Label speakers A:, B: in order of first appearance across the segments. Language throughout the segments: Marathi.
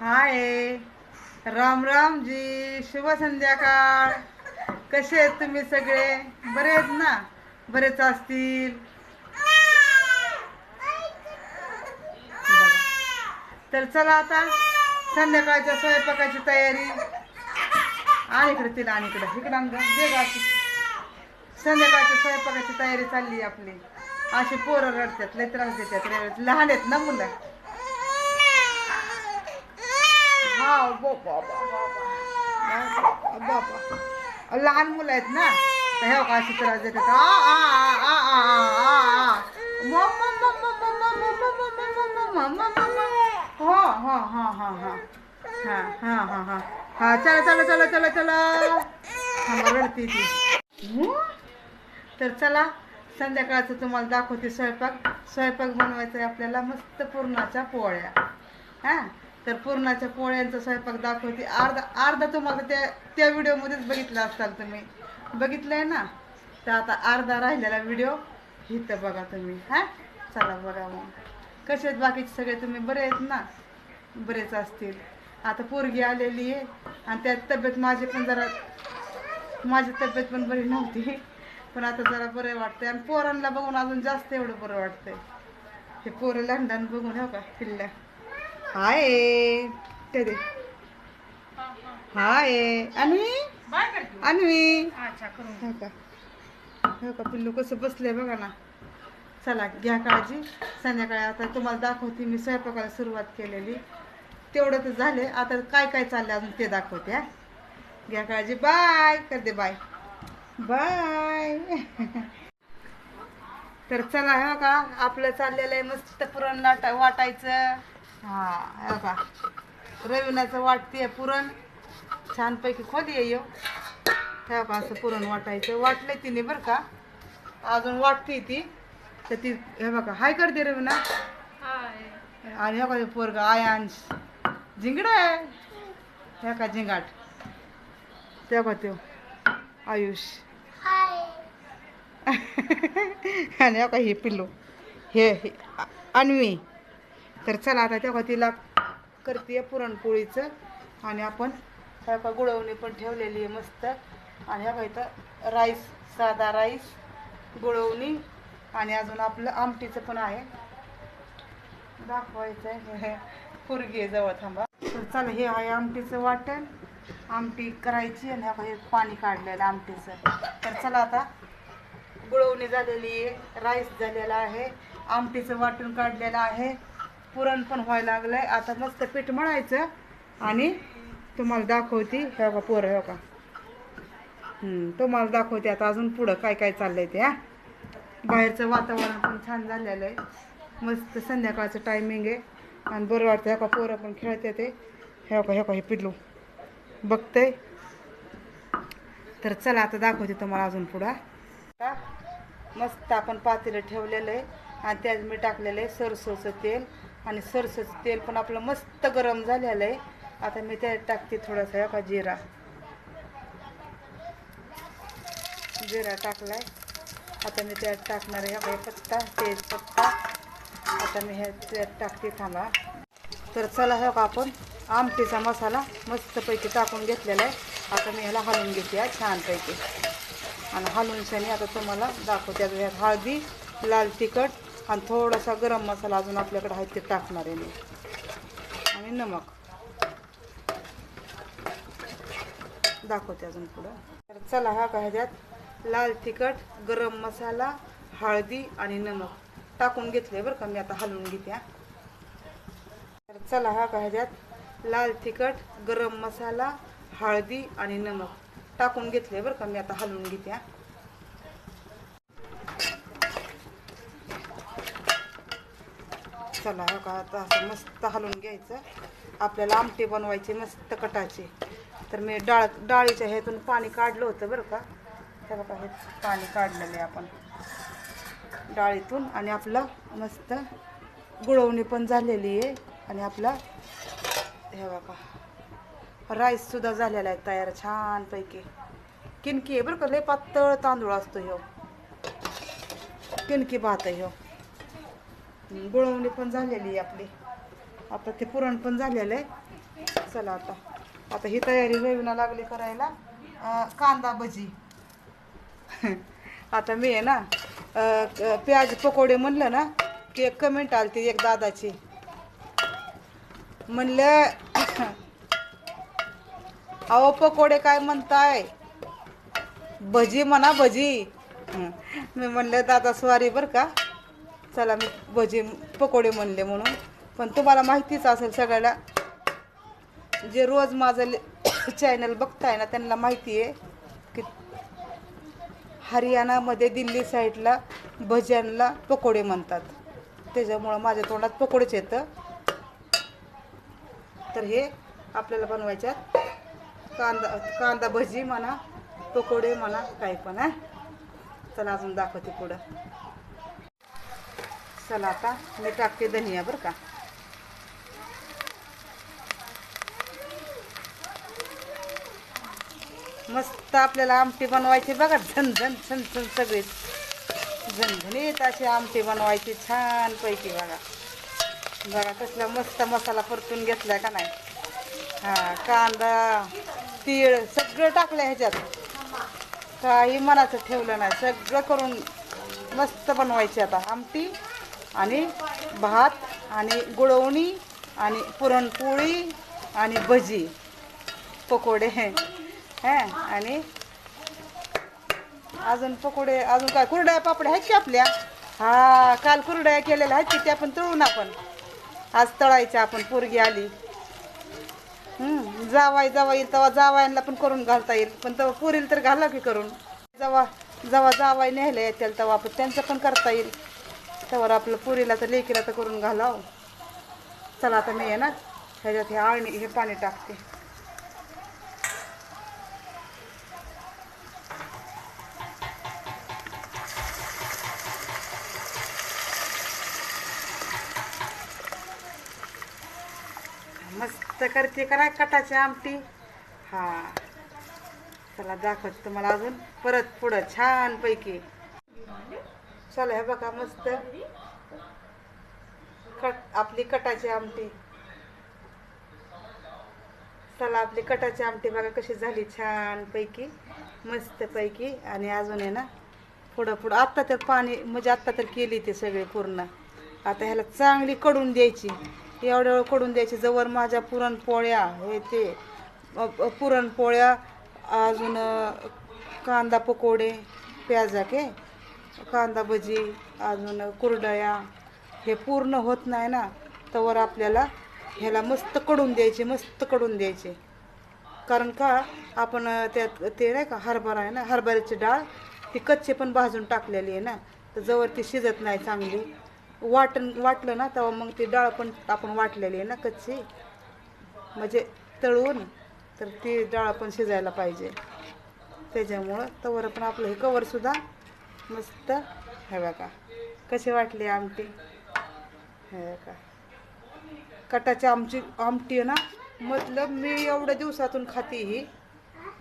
A: हाय. राम राम जी शुभ संध्याकाळ. कसे आहेत तुम्ही सगळे? बरे आहेत ना? बरेच असतील. तर चला आता संध्याकाळच्या स्वयंपाकाची तयारी. आणि इकडे तिला आणि इकडे. इकडं आण दे संध्याकाळच्या स्वयंपाकाची तयारी चालली आहे आपली. अशी पोरं रडतात. लय त्रास देतात. लहान आहेत ना मुलं? हा बाबा बाबा बाबा लहान मुलं आहेत ना तर हे का अशी त्रास आ आ आ आ आ आ आ मम मम हो हो हो हो हो हा हा हा हा हा चला चला चला चला चला थांबा रडते ती तर चला संध्याकाळचं तुम्हाला दाखवते स्वयंपाक स्वयंपाक बनवायचा आहे आपल्याला मस्त पुरणाच्या पोळ्या हां तर पुरणाच्या पोळ्यांचा स्वयंपाक दाखवते. अर्धा अर्धा तुम्हाला त्या त्या व्हिडिओमध्येच बघितला असाल तुम्ही. बघितलंय ना? तर आता अर्धा राहिलेला व्हिडिओ. इथं बघा तुम्ही हा? चला बघा मग. कसे आहेत बाकीचे सगळे? तुम्ही बरे आहेत ना? बरेच असतील. आता पोरगी आलेली आहे आणि त्यात तब्येत माझी पण जरा माझी तब्येत पण बरी नव्हती. पण आता जरा बरं वाटतंय. आणि पोरांना बघून अजून जास्त एवढं बरं वाटतंय. हे पोरं लंडन बघून हो का? किल्ल्या हाय. ते दे. हाय. अन्वी? अन्वी? हो का? हो का? पिल्लू कसं बसलंय बघा ना. चला घ्या काळजी. संध्याकाळी आता तुम्हाला दाखवते मी स्वयंपाकाला सुरुवात केलेली. तेवढं तर झाले आता काय काय चाललंय अजून ते दाखवते हा. घ्या काळजी. बाय. कर दे बाय. बाय. तर चला हो का? आपलं चाललेलं आहे मस्त पुरण लाटा वाटायचं. हा हे का रविनाचं वाटते पुरण. छानपैकी खोली आहे ठेव का असं पुरण वाटायचं. वाटले तिने बरं का? अजून वाटते ती. तर ती हे बघा. हाय करते रविना. आणि ह्या का पोरगा आयांश. झिंगड आहे. हे का झिंगाट. ते का त्यो. आयुष. आणि हो का हे पिल्लू. हे हे अन्वी. तर चला आता तेव्हा तिला करते पुरणपोळीचं. आणि आपण ह्या का गुळवणी पण ठेवलेली आहे मस्त. आणि ह्या का इथं राईस साधा राईस गुळवणी आणि अजून आपलं आमटीचं पण आहे. दाखवायचं आहे पुरगी आहे जवळ थांबा. तर चला हे आहे आमटीचं वाटण. आमटी करायची आणि ह्या का पाणी काढलेलं आमटीचं. तर चला आता गुळवणी झालेली आहे राईस झालेला आहे आमटीचं वाटण काढलेलं आहे. पुरण पण व्हायला लागलंय. आता मस्त पीठ मळायचं आणि तुम्हाला दाखवते हे का पोरं हे का तुम्हाला दाखवते आता अजून पुढं काय काय चाललंय ते हा. बाहेरचं वातावरण पण छान झालेलं आहे. मस्त संध्याकाळचं टायमिंग आहे. आणि बरं वाटतं ह्या का पोरं पण खेळते ते. हे का हे का हे पिल्लू. बघतंय. तर चला आता दाखवते तुम्हाला अजून पुढं आता मस्त आपण पातेलं ठेवलेलं आहे. आणि त्यात मी टाकलेलं आहे सरसोचं तेल. आणि सरसोचं तेल पण आपलं मस्त गरम झालेलं आहे. आता मी त्यात टाकते थोडासा हे का जिरा. जिरा टाकलाय. आता मी त्यात टाकणार आहे हा पत्ता तेजपत्ता आता मी ह्या त्यात टाकते थांबा. तर चला हे का आपण आमटीचा मसाला मस्तपैकी टाकून घेतलेला आहे. आता मी ह्याला हलवून घेते हा छानपैकी. आणि हलवून शनी आता तुम्हाला दाखवते. आता ह्यात हळदी लाल तिखट आणि थोडासा गरम मसाला अजून आपल्याकडे आहे ते टाकणार आहे मी. आणि नमक. दाखवते अजून पुढं. तर चला हा काय ह्याच्यात? लाल तिखट गरम मसाला हळदी आणि नमक. टाकून घेतले बरं का मी आता हलवून घेते तर चला हा काय ह्याच्यात? लाल तिखट गरम मसाला हळदी आणि नमक. टाकून घेतले बरं का मी आता हलवून घेते हा. चला हो का आता असं मस्त हलवून घ्यायचं. आपल्याला आमटी बनवायची मस्त कटाची. तर मी डाळ डाळीच्या ह्यातून पाणी काढलं होतं बरं का. हे बघा हे पाणी काढलेलं आहे आपण. डाळीतून आणि आपलं मस्त गुळवणी पण झालेली आहे. आणि आपला हे बघा राईससुद्धा झालेला आहे तयार छानपैकी. किनकी आहे बरं का लय पातळ तांदूळ असतो ह्यो. किनकी भात आहे ह्यो. गुळवणी पण झालेली आहे आपली. आता ते पुरण पण झालेलं आहे. चला आता. आता ही तयारी रवीना लागली करायला. कांदा भजी. आता मी आहे ना प्याज पकोडे म्हणलं ना की एक कमेंट आलती एक दादाची. म्हणलं अहो पकोडे काय म्हणताय? भजी म्हणा भजी. मी म्हणलं दादा स्वारी बरं का. चला मी भजी पकोडे म्हणले म्हणून. पण तुम्हाला माहितीच असेल सगळ्याला जे रोज माझं चॅनल बघताय ना त्यांना माहिती आहे की हरियाणामध्ये दिल्ली साईडला भज्यांना पकोडे म्हणतात. त्याच्यामुळं माझ्या तोंडात पकोडेच येतं. तर हे आपल्याला बनवायच्यात कांदा कांदा भजी म्हणा पकोडे म्हणा काही पण आहे चला अजून दाखवते पुढं. चला आता मी टाकते धनिया बरं का. मस्त आपल्याला आमटी बनवायची बघा झन झन झन झन सगळी. झणझणीत अशी आमटी बनवायची छानपैकी बघा. बघा कसला मस्त मसाला परतून घेतलाय का नाही? हा कांदा तीळ सगळं टाकलं ह्याच्यात. काही मनाचं ठेवलं नाही सगळं करून मस्त बनवायची आता आमटी. आणि भात आणि गुळवणी आणि पुरणपोळी आणि भजी पकोडे हे. आणि अजून पकोडे अजून काय? कुरड्या पापड्या आहेत की आपल्या? हा काल कुरड्या केलेल्या आहेत की त्या पण तळून आपण. आज तळायच्या आपण पोरगी आली. जावाय जावा येईल तेव्हा जावायला पण करून घालता येईल. पण तेव्हा पुरील तर घाला की करून. जेव्हा जेव्हा जावाय न्यायला येतील तेव्हा आपण त्यांचं पण करता येईल. त्यावर आपलं पुरीला तर लेकीला तर करून घालाव. चला आता मी आहे ना ह्याच्यात हे आळणी हे पाणी टाकते. मस्त करते करा कटाची आमटी? हा. चला दाखवते तुम्हाला अजून. परत पुढं छानपैकी. चला हे बघा मस्त. कट आपली कटाची आमटी. चला आपली कटाची आमटी बघा कशी झाली छान पैकी मस्त पैकी आणि अजून आहे ना पुढं पुढं. आत्ता तर पाणी म्हणजे आत्ता तर केली ते सगळे पूर्ण. आता ह्याला चांगली कडून द्यायची. एवढं एवढं कडून द्यायची. जवळ माझ्या पुरणपोळ्या हे ते पुरणपोळ्या अजून कांदा पकोडे प्याजा के कांदा भजी अजून कुरडया हे पूर्ण होत नाही ना तवर आपल्याला ह्याला मस्त कडून द्यायचे मस्त कडून द्यायचे. कारण का आपण त्यात ते नाही का हरभरा आहे ना हरभऱ्याची डाळ ती कच्ची पण भाजून टाकलेली आहे ना तर जवळ ती शिजत नाही चांगली. वाटण वाटलं ना तेव्हा मग ती डाळ पण आपण वाटलेली आहे ना कच्ची. म्हणजे तळून तर ती डाळ पण शिजायला पाहिजे. त्याच्यामुळं तवर पण आपलं हे कवरसुद्धा मस्त. हे बघा. कशी वाटली आमटी? हे बघा. कटाची आमची आमटी आहे ना मतलब मी एवढ्या दिवसातून खाते ही.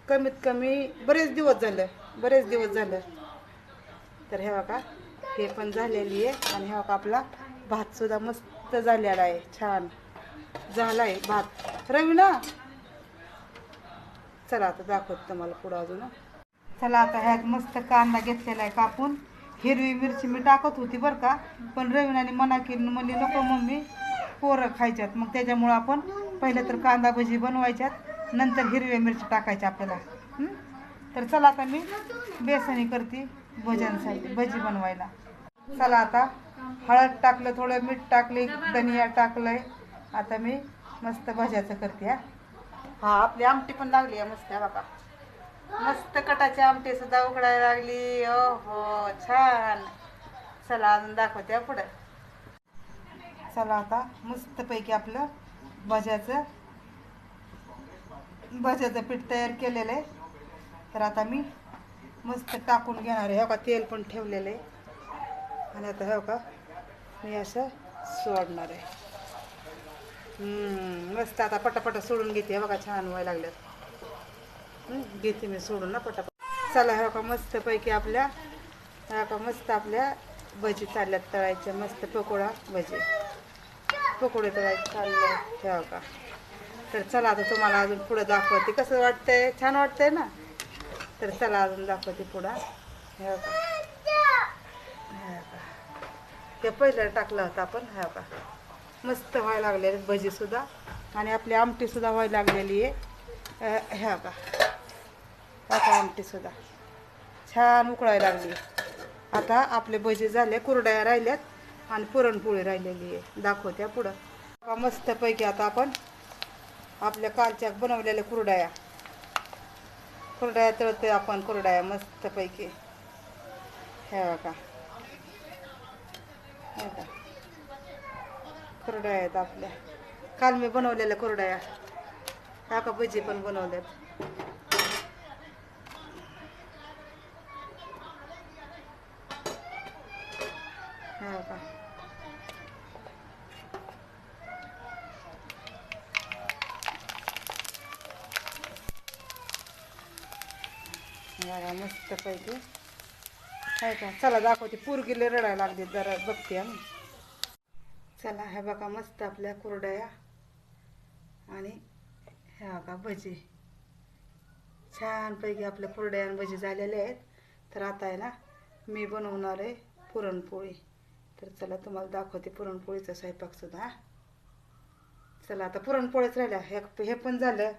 A: कमीत कमी बरेच दिवस झालं बरेच दिवस झालं. तर हे बघा हे पण झालेली आहे आणि हे बघा आपला भात सुद्धा मस्त झालेला आहे छान. झाला आहे भात. रवी ना? चला आता दाखवत तुम्हाला पुढं अजून. चला आता ह्यात मस्त कांदा घेतलेला आहे कापून. हिरवी मिरची मी टाकत होती बरं का पण रवीनाने मना केली म्हणली नको मम्मी पोरं खायच्यात. मग त्याच्यामुळं आपण पहिलं तर कांदा भजी बनवायच्यात नंतर हिरव्या मिरची टाकायच्या आपल्याला. तर चला आता मी बेसनी करते भजनसाठी भजी बनवायला. चला आता हळद टाकलं थोडं मीठ टाकले धनिया टाकलंय. आता मी मस्त भज्याचं करते हा. हा आपली आमटी पण लागली आहे मस्त आहे बघा. मस्त कटाची आमटे सुद्धा उघडायला लागली. ओ हो छान. चला अजून दाखवते पुढे पुढं. चला आता मस्तपैकी आपलं भज्याचं भज्याचं पीठ तयार केलेलं आहे. तर आता मी मस्त टाकून घेणार आहे. हो का तेल पण ठेवलेलं आहे. आणि आता हो का मी असं सोडणार आहे. मस्त आता पटापटा सोडून घेते. हो बघा छान व्हायला लागल्यात घेते मी सोडून ना पटापट चला ह्या का मस्त पैकी आपल्या ह्या का मस्त आपल्या भजी चालल्यात तळायच्या मस्त पकोडा भजी. पकोडे तळायचे चालले ह्या का तर चला आता तुम्हाला अजून पुढं दाखवते. कसं वाटतंय? छान वाटतंय ना? तर चला अजून दाखवते पुढं. हे का ह्या का ते पहिलं टाकलं होतं आपण ह्या का मस्त व्हायला लागले भजीसुद्धा आणि आपली आमटीसुद्धा व्हायला लागलेली आहे. ह्या का बघा आता आमटीसुद्धा छान उकळायला लागली. आता आपले भजी झाले कुरड्या राहिल्यात आणि पुरणपोळी राहिलेली आहे. दाखवत्या पुढं. बघा, मस्तपैकी आता आपण आपल्या कालच्या बनवलेल्या कुरड्या. कुरड्या तळतोय आपण कुरड्या मस्तपैकी. हे बघा. हे बघा. कुरड्या आहेत आपल्या. काल मी बनवलेल्या कुरड्या. ह्या का भजी पण बनवल्यात. हे बघा मस्त पैकी आहे का? चला दाखवते. पोरगीले रडायला लागले जरा बघते आम्ही. चला हे बघा मस्त आपल्या कुरडया आणि ह्या बघा भजी. छानपैकी आपल्या कुरड्या आणि भजी झालेले आहेत. तर आता आहे ना मी बनवणार आहे पुरणपोळी. तर चला तुम्हाला दाखवते पुरणपोळीचा स्वयंपाकसुद्धा चला आता पुरणपोळीच राहिल्या. हे हे पण झालं.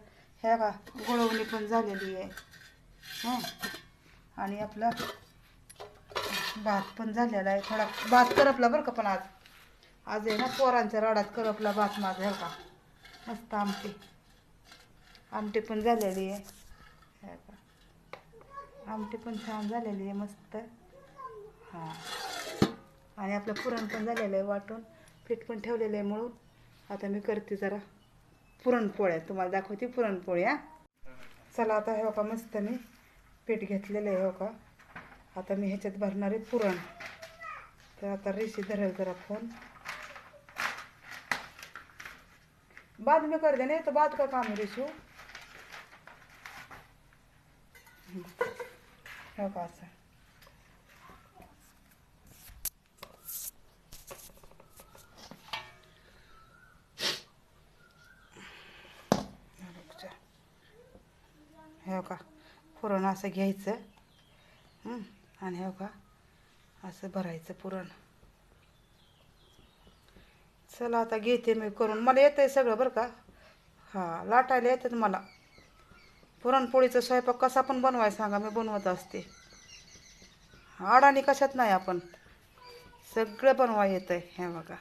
A: हे बघा गुळवणी पण झालेली आहे. हां. आणि आपलं भात पण झालेला आहे. थोडा भात करपला बरं का पण आज. आज आहे ना पोरांच्या राडात करपला भात माझा हे का. मस्त आमटी. आमटी पण झालेली आहे. हे आमटी पण छान झालेली आहे मस्त. हां. आणि आपलं पुरण पण झालेलं आहे वाटून. पीठ पण ठेवलेलं आहे म्हणून आता मी करते जरा पुरणपोळ्या. तुम्हाला दाखवते पुरणपोळ्या. चला आता हे का मस्त मी पीठ घेतलेलं आहे हो का आता मी ह्याच्यात भरणार आहे पुरण. तर आता रेशी धरेल जरा फोन. बाद मी कर दे नाही तर बाद का काम आहे रेशू. हो का असं. हे का पुरण असं घ्यायचं. आणि हे का असं भरायचं पुरण. चला आता घेते मी करून. मला येतं आहे सगळं बरं का? हां लाटायला येतात मला. पुरणपोळीचा स्वयंपाक कसा पण बनवाय सांगा मी बनवत असते. अडाणी कशात नाही आपण. सगळं बनवाय येतं आहे हे बघा.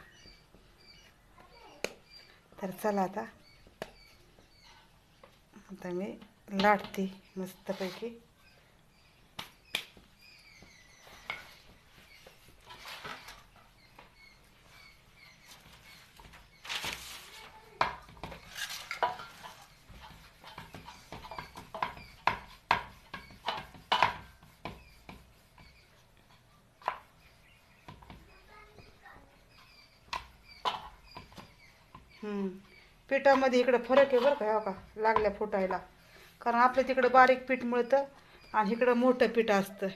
A: तर चला आता. आता मी लाटते मस्तपैकी. पिठामध्ये इकडं फरक आहे बरं का हो का? लागल्या फुटायला. कारण आपल्या तिकडं बारीक पीठ मिळतं आणि इकडं मोठं पीठ असतं.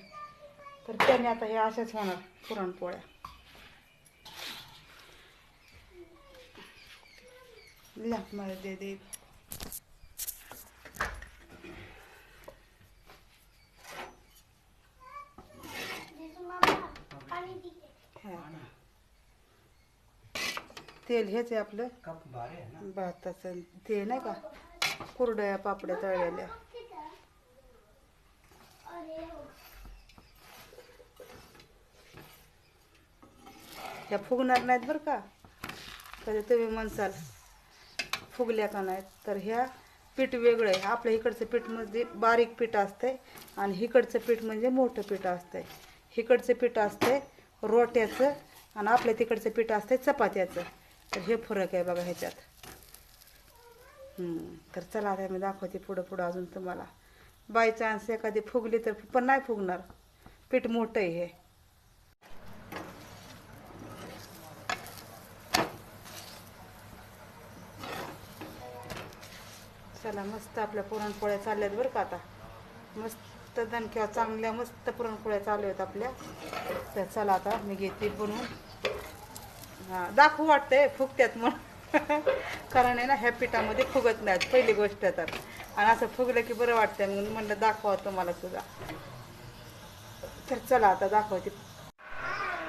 A: तर त्याने आता हे अशाच होणार पुरणपोळ्या. मला दे दे. हा. तेल हेच आहे आपलं. भाताचं ते नाही का? कुरडया पापड्या तळलेल्या. त्या फुगणार नाहीत बरं का? कधी तुम्ही म्हणसाल फुगल्या का नाहीत? तर ह्या पीठ वेगळं आहे. आपल्या इकडचं पीठ म्हणजे बारीक पीठ असतंय आणि इकडचं पीठ म्हणजे मोठं पीठ असतंय. इकडचं पीठ असतंय रोट्याचं आणि आपल्या तिकडचं पीठ असतंय चपात्याचं. तर हे फरक आहे बघा ह्याच्यात. तर चला आता मी दाखवते पुढं पुढं अजून तुम्हाला. बाय चान्स एखादी फुगली तर पण नाही फुगणार. पीठ मोठं आहे हे. चला मस्त आपल्या पुरणपोळ्या चालल्यात बरं का आता. मस्त दणक्या चांगल्या मस्त पुरणपोळ्या चालू आहेत आपल्या. तर चला आता मी घेते बनवून हां दाखवू वाटतंय फुगत्यात म्हणून. कारण आहे ना ह्या पिठामध्ये फुगत नाहीत पहिली गोष्ट तर. आणि असं फुगलं की बरं वाटतंय म्हणून म्हणलं दाखवा तुम्हाला सुद्धा तर चला आता दाखवते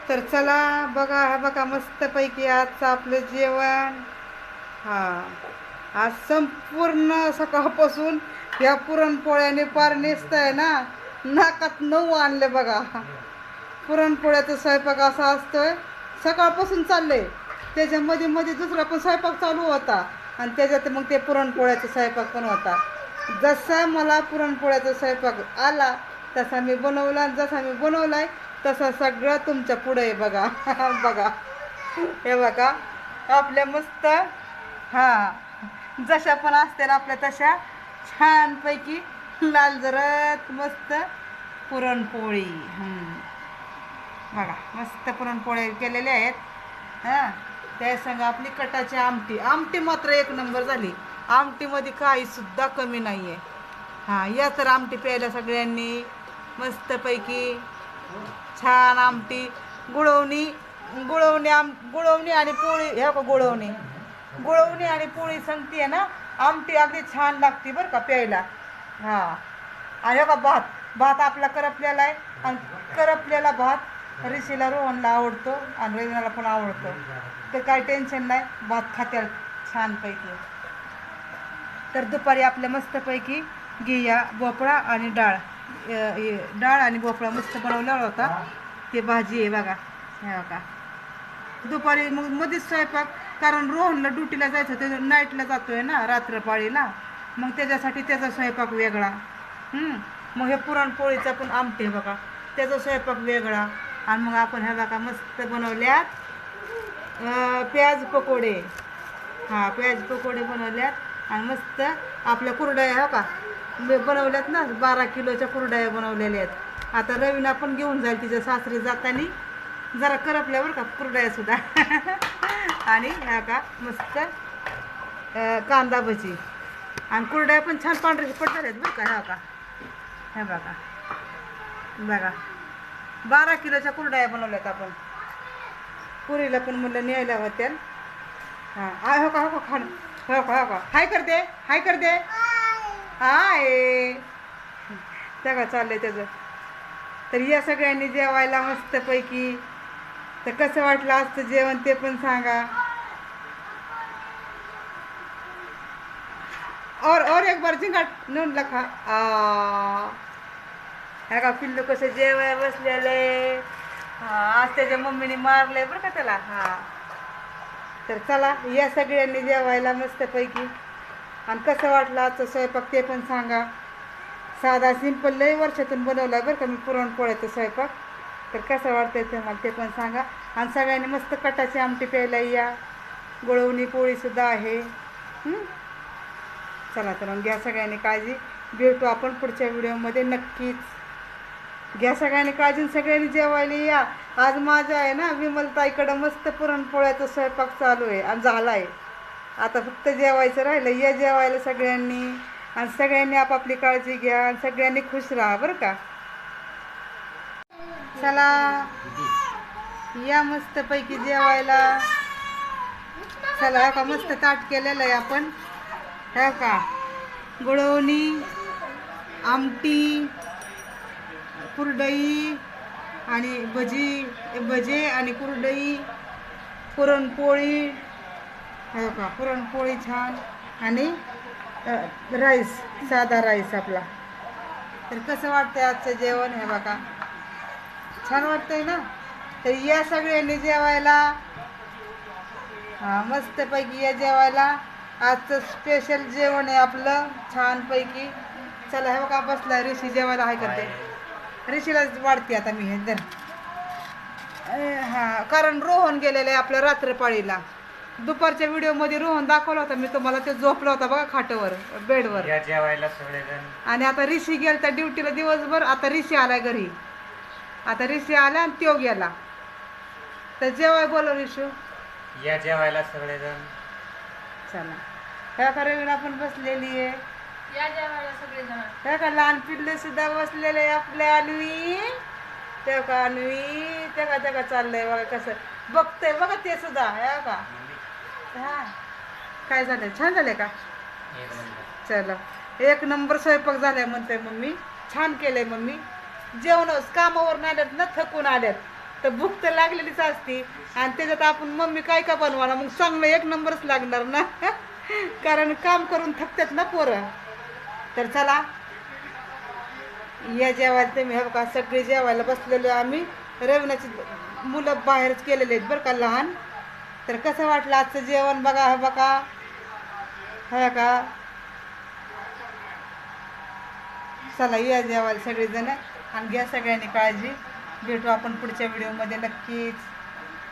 A: तर चला बघा हा बघा मस्तपैकी आजचं आपलं जेवण. हा. आज संपूर्ण सकाळपासून या पुरणपोळ्याने पार नेसताय ना नाकात नऊ आणले बघा. पुरणपोळ्याचा स्वयंपाक असा असतोय सकाळपासून चाललंय. त्याच्यामध्ये मध्ये दुसरा पण स्वयंपाक चालू होता. आणि त्याच्यात मग ते पुरणपोळ्याचा स्वयंपाक पण होता. जसा मला पुरणपोळ्याचा स्वयंपाक आला तसा मी बनवला आणि जसा मी बनवलाय तसा सगळं तुमच्यापुढे आहे बघा. बघा. हे बघा. आपल्या मस्त हां. जशा पण असतील आपल्या तशा छानपैकी लाल जरत मस्त पुरणपोळी. बघा मस्त पुरणपोळी केलेल्या आहेत. हां. त्या सांगा आपली कटाची आमटी. आमटी मात्र एक नंबर झाली. आमटीमध्ये काहीसुद्धा कमी नाही आहे हां या तर आमटी प्यायला सगळ्यांनी मस्तपैकी छान आमटी. गुळवणी गुळवणी आम गुळवणी आणि पोळी ह्या का गुळवणी. गुळवणी आणि पोळी सांगते ना आमटी अगदी छान लागते बरं का प्यायला. हां. आणि का भात. भात आपला करपलेला आहे. आणि करपलेला भात ऋषीला रोहनला आवडतो आणि रजनाला पण आवडतो. तर काही टेन्शन नाही. भात खात्याल छानपैकी. तर दुपारी आपल्या मस्तपैकी गिया भोपळा आणि डाळ. डाळ आणि भोपळा मस्त बनवल्यावर होता. ते भाजी आहे बघा. हे बघा. दुपारी मग मध्येच स्वयंपाक कारण रोहनला ड्युटीला जायचं ते नाईटला जातोय ना रात्रपाळीला. मग त्याच्यासाठी त्याचा स्वयंपाक वेगळा. मग हे पुरणपोळीचा पण आमटे बघा. त्याचा स्वयंपाक वेगळा. आणि मग आपण ह्या बघा मस्त बनवल्यात. प्याज पकोडे. हां प्याज पकोडे बनवल्यात आणि मस्त आपल्या कुरड्या हो का? मी बनवल्यात ना बारा किलोच्या कुरडया बनवलेल्या आहेत. आता रवीना पण घेऊन जाईल तिच्या सासरी जाताना. जरा करपल्यावर का कुरडया सुद्धा. आणि ह्या का मस्त कांदा भजी. आणि कुरड्या पण छान पांढरे पडणार आहेत बरं का ह्या का? ह्या बघा. बघा. बारा किलोच्या कुरडया बनवल्यात आपण. पुरीला पण म्हणलं न्यायला होत्या हां आ हो का हो का खाण हो का हो का. हाय करते हाय करते हाय. त्या का चाललंय त्याचं. तर या सगळ्यांनी जेवायला मस्तपैकी. तर कसं वाटलं असतं जेवण ते पण सांगा. और और एक बार जिंगा नोंद लखा आ. ह्या का पिल्लू कसं जेवाय बसलेले हा आज त्याच्या मम्मीने मारलंय बरं का त्याला. हा. तर चला या सगळ्यांनी जेवायला मस्तपैकी. आणि कसं वाटलं आजचं स्वयंपाक ते पण सांगा. साधा सिंपल लई वर्षातून बनवला बरं का मी पुरणपोळ्याचा स्वयंपाक. तर कसं वाटतंय ते मला ते पण सांगा. आणि सगळ्यांनी मस्त कटाची आमटी प्यायला या. गुळवणी पोळीसुद्धा आहे. चला तर मग घ्या सगळ्यांनी काळजी. भेटू आपण पुढच्या व्हिडिओमध्ये नक्कीच. घ्या सगळ्यांनी काळजी आणि सगळ्यांनी जेवायला या. आज माझं आहे ना विमलताईकडं मस्त पुरणपोळ्याचा स्वयंपाक चालू आहे आणि झाला आहे आता फक्त जेवायचं राहिलं. या जेवायला सगळ्यांनी आणि सगळ्यांनी आपापली काळजी घ्या आणि सगळ्यांनी खुश राहा बरं का? चला. या मस्तपैकी जेवायला. चला हो का मस्त ताट केलेलं आहे आपण. हो का? गुळवणी आमटी कुरडई आणि भजी भजे आणि कुरडई पुरणपोळी. हो का पुरणपोळी छान. आणि राईस साधा राईस आपला. तर कसं वाटतंय आजचं जेवण हे बघा? छान वाटतंय ना? तर या सगळ्यांनी जेवायला. हा मस्तपैकी या जेवायला. आजचं स्पेशल जेवण आहे आपलं छानपैकी. चला हे बघा बसला ऋषी जेवायला हाय करते. ऋषीला वाढते आता मी हे जर हा कारण रोहन गेलेलं आहे आपल्या रात्रपाळीला. दुपारच्या व्हिडिओमध्ये रोहन दाखवला होता मी तुम्हाला ते झोपला होता बघा खाटावर बेडवर.
B: या जेवायला सगळेजण.
A: आणि आता ऋषी गेला त्या ड्युटीला दिवसभर आता ऋषी आलाय घरी. आता ऋषी आला आणि त्यो गेला. तर जेवाय बोलव ऋषू.
B: या जेवायला सगळेजण.
A: चला. ह्या का रवीना पण बसलेली आहे
C: या जेवायला सगळेजण.
A: ह्या का लहान पिल्ले सुद्धा बसलेले आपल्या अन्वी? त्या का अन्वी? त्या का त्या का चाललंय बघा कसं? बघतंय बघा ते सुद्धा ह्या का हा. काय झालं छान झाले का?
B: एक नंबर.
A: चला. एक नंबर स्वयंपाक झालाय म्हणते मम्मी. छान केलंय मम्मी. जेवणच कामावर आल्यात ना थकून आल्यात. तर भूक तर लागलेलीच असती. आणि त्याच्यात आपण मम्मी काय का बनवणार मग चांगलं एक नंबरच लागणार ना. कारण काम करून थकतात ना पोरं. तर चला या जेवायला तुम्ही हे बघा सगळे जेवायला बसलेलो आम्ही. रविनाची मुलं बाहेरच केलेले आहेत बरं का लहान. तर कसं वाटलं आजचं जेवण बघा हे बघा. हा का चला या जेवायला सगळेजण आणि घ्या सगळ्यांनी काळजी. भेटू आपण पुढच्या व्हिडिओमध्ये नक्कीच.